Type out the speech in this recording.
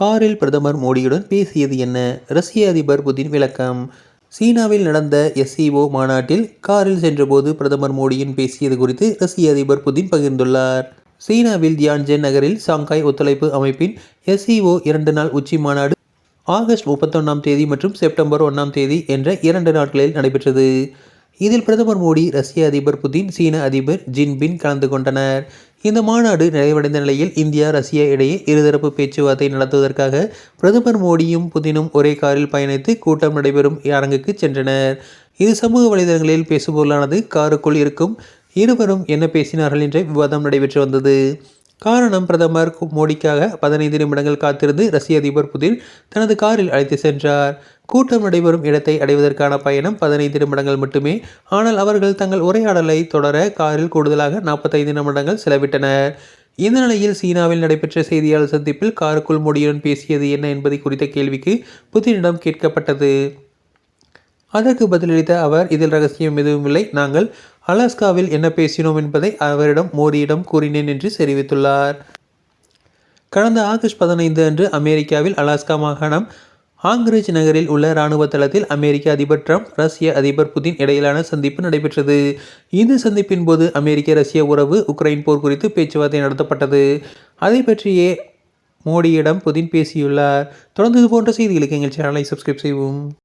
காரில் பிரதமர் மோடியுடன் பேசியது என்ன? ரஷ்ய அதிபர் புதின் விளக்கம். சீனாவில் நடந்த எஸ்சிஓ மாநாட்டில் காரில் சென்றபோது பிரதமர் மோடியின் பேசியது குறித்து ரஷ்ய அதிபர் புதின் பகிர்ந்துள்ளார். சீனாவில் தியான்ஜென் நகரில் சாங்காய் ஒத்துழைப்பு அமைப்பின் எஸ்சிஓ இரண்டு நாள் உச்சி மாநாடு ஆகஸ்ட் முப்பத்தொன்னாம் தேதி மற்றும் செப்டம்பர் ஒன்றாம் தேதி என்ற இரண்டு நாட்களில் நடைபெற்றது. இதில் பிரதமர் மோடி ரஷ்ய அதிபர் புதின் சீன அதிபர் ஜின்பின் கலந்து கொண்டனர். இந்த மாநாடு நிறைவடைந்த நிலையில் இந்தியா ரஷ்யா இடையே இருதரப்பு பேச்சுவார்த்தை நடத்துவதற்காக பிரதமர் மோடியும் புதினும் ஒரே காரில் பயணித்து கூட்டம் நடைபெறும் அரங்குக்கு சென்றனர். இது சமூக வலைதளங்களில் பேசுபொருளானது. காருக்குள் இருக்கும் இருவரும் என்ன பேசினார்கள் என்ற விவாதம் நடைபெற்று வந்தது. காரணம் பிரதமர் மோடிக்காக பதினைந்து நிமிடங்கள் காத்திருந்து ரஷ்ய அதிபர் புதின் தனது காரில் அழைத்து சென்றார். கூட்டம் நடைபெறும் இடத்தை அடைவதற்கான பயணம் பதினைந்து நிமிடங்கள் மட்டுமே. ஆனால் அவர்கள் தங்கள் உரையாடலை தொடர காரில் கூடுதலாக நாற்பத்தைந்து நிமிடங்கள் செலவிட்டனர். இந்த நிலையில் சீனாவில் நடைபெற்ற செய்தியாளர் சந்திப்பில் காருக்குள் மோடியுடன் பேசியது என்ன என்பதை குறித்த கேள்விக்கு புதினிடம் கேட்கப்பட்டது. அதற்கு பதிலளித்த அவர் இதில் ரகசியம் எதுவும் இல்லை நாங்கள் அலாஸ்காவில் என்ன பேசினோம் என்பதை அவரிடம் மோடியிடம் கூறினேன் என்று தெரிவித்துள்ளார். கடந்த ஆகஸ்ட் பதினைந்து அன்று அமெரிக்காவில் அலாஸ்கா மாகாணம் ஆங்கிரிஜ் நகரில் உள்ள இராணுவ தளத்தில் அமெரிக்க அதிபர் ட்ரம்ப் ரஷ்ய அதிபர் புதின் இடையிலான சந்திப்பு நடைபெற்றது. இந்த சந்திப்பின் போது அமெரிக்க ரஷ்ய உறவு உக்ரைன் போர் குறித்து பேச்சுவார்த்தை நடத்தப்பட்டது. அதை பற்றியே மோடியிடம் புதின் பேசியுள்ளார். தொடர்ந்து இது போன்ற செய்திகளுக்கு எங்கள் சேனலை சப்ஸ்கிரைப் செய்வோம்